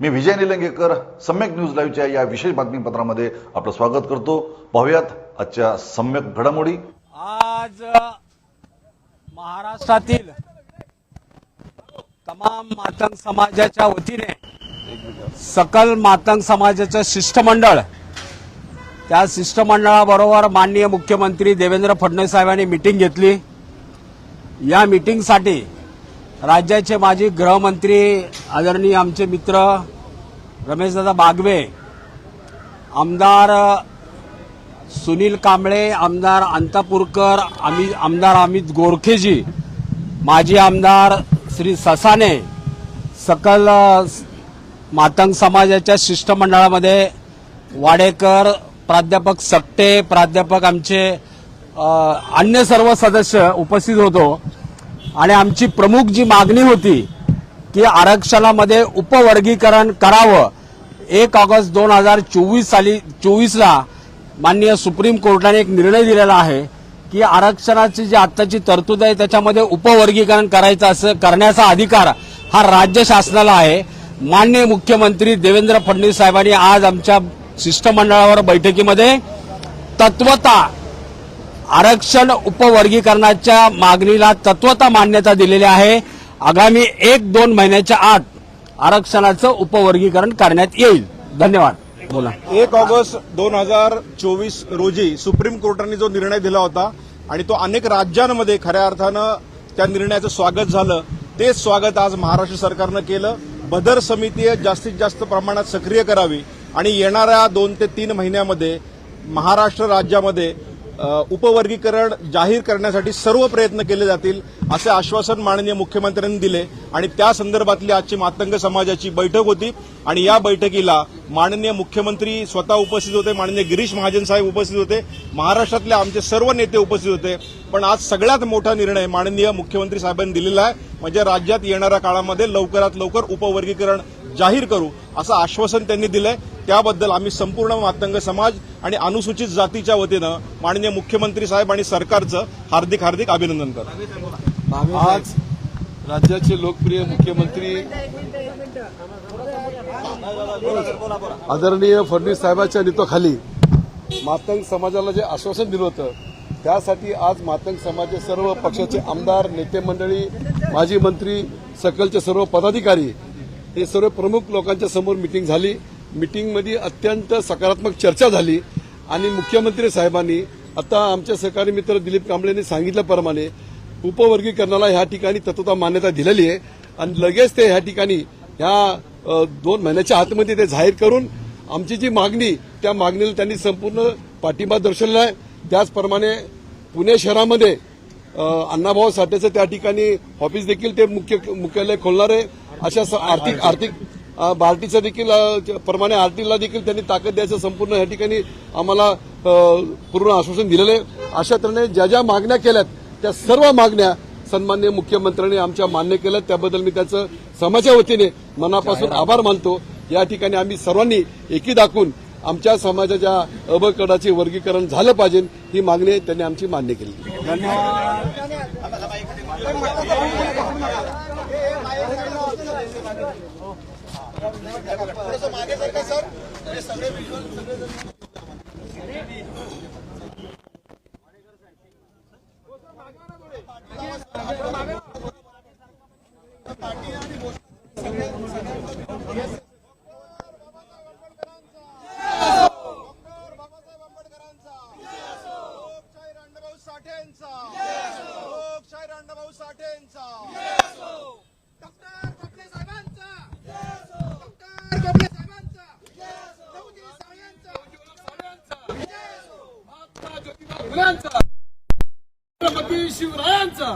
मी Vijay Nilangekar Samyak news लाईव्हच्या या विशेष बातमीपत्रामध्ये आपलं स्वागत करतो. पाहुयात आजच्या सम्यक घडामोडी. आज महाराष्ट्रातील तमाम मातंग समाजाच्या वतीने सकल मातंग समाजाचं शिष्टमंडळ त्या शिष्टमंडळाबरोबर माननीय मुख्यमंत्री देवेंद्र फडणवीस साहेबांनी मिटिंग घेतली. या मिटिंगसाठी राज्याचे माजी गृहमंत्री आदरणीय आमचे मित्र रमेशदादा बागवे आमदार सुनील कांबळे आमदार अंतापूरकर आम्ही आमदार अमित गोरखेजी माजी आमदार श्री ससाने सकल मातंग समाजाच्या शिष्टमंडळामध्ये वाडेकर प्राध्यापक सकटे प्राध्यापक आमचे अन्य सर्व सदस्य उपस्थित होतो. आणि आमची प्रमुख जी मागणी होती की आरक्षणामध्ये उपवर्गीकरण करावं. एक ऑगस्ट दोन हजार चोवीस साली चोवीसला माननीय सुप्रीम कोर्टाने एक निर्णय दिलेला आहे की आरक्षणाची जी आत्ताची तरतूद आहे त्याच्यामध्ये उपवर्गीकरण करायचं असं करण्याचा अधिकार हा राज्य शासनाला आहे. माननीय मुख्यमंत्री देवेंद्र फडणवीस साहेबांनी आज आमच्या शिष्टमंडळावर बैठकीमध्ये तत्वता आरक्षण उपवर्गीकरणाच्या मागणीला तत्वता मान्यता दिलेली आहे. आगामी एक दोन महिन्याच्या आत आरक्षणाचं उपवर्गीकरण करण्यात येईल. धन्यवाद. बोला. एक ऑगस्ट दोन हजार चोवीस रोजी सुप्रीम कोर्टाने जो निर्णय दिला होता आणि तो अनेक राज्यांमध्ये खऱ्या अर्थानं त्या निर्णयाचं स्वागत झालं. तेच स्वागत आज महाराष्ट्र सरकारनं केलं. बदर समिती जास्तीत जास्त प्रमाणात सक्रिय करावी आणि येणाऱ्या दोन ते तीन महिन्यामध्ये महाराष्ट्र राज्यामध्ये उपवर्गीकरण जाहीर करण्यासाठी सर्व प्रयत्न केले जातील असे आश्वासन माननीय मुख्यमंत्र्यांनी दिले. आणि त्या संदर्भातली आजची मातंग समाजाची बैठक होती. आणि या बैठकीला माननीय मुख्यमंत्री स्वतः उपस्थित होते माननीय गिरीश महाजन साहेब उपस्थित होते. महाराष्ट्रातले आमचे सर्व नेते उपस्थित होते. पण आज सगळ्यात मोठा निर्णय माननीय मुख्यमंत्री साहेबांनी दिलेला आहे. म्हणजे राज्यात येणाऱ्या काळामध्ये लवकरात लवकर उपवर्गीकरण जाहीर करू असं आश्वासन त्यांनी दिलंय. त्याबद्दल आम्ही संपूर्ण मातंग समाज आणि अनुसूचित जातीच्या वतीनं माननीय मुख्यमंत्री साहेब आणि सरकारचं हार्दिक हार्दिक अभिनंदन करतो. आज राज्याचे लोकप्रिय मुख्यमंत्री आदरणीय फडणवीस साहेबांच्या नेतृत्वाखाली मातंग समाजाला जे आश्वासन दिलं होतं त्यासाठी आज मातंग समाजाचे सर्व पक्षाचे आमदार नेते मंडळी माजी मंत्री सकलचे सर्व पदाधिकारी हे सर्व प्रमुख लोकांच्या समोर मिटिंग झाली. मिटिंगमध्ये अत्यंत सकारात्मक चर्चा झाली आणि मुख्यमंत्री साहेबांनी आता आमच्या सहकारी मित्र दिलीप कांबळेंनी सांगितल्याप्रमाणे उपवर्गीकरणाला ह्या ठिकाणी तत्वता मान्यता दिलेली आहे. आणि लगेच ते ह्या ठिकाणी ह्या दोन महिन्याच्या आतमध्ये ते जाहीर करून आमची जी मागणी त्या मागणीला त्यांनी संपूर्ण पाठिंबा दर्शवलेला आहे. त्याचप्रमाणे पुणे शहरामध्ये अण्णाभाऊ साठेचं त्या ठिकाणी ऑफिस देखील ते मुख्य मुख्यालय खोलणार आहे. अशा आर्थिक आर्थिक बार्टीचं देखील प्रमाणे आरटीला देखील त्यांनी ताकद द्यायचं संपूर्ण या ठिकाणी आम्हाला पूर्ण आश्वासन दिलेलं आहे. अशा तऱ्हेने ज्या ज्या मागण्या केल्यात त्या सर्व मागण्या सन्मान्य मुख्यमंत्र्यांनी आमच्या मान्य केल्या त्याबद्दल मी त्याचं समाजाच्या वतीने मनापासून आभार मानतो. या ठिकाणी आम्ही सर्वांनी एकी दाखवून आमच्या समाजाच्या अबकडाचे वर्गीकरण झालं पाहिजे ही मागणी त्यांनी आमची मान्य केली. थोडंसं मागे सर सगळे छत्रपती शिवरायांचा.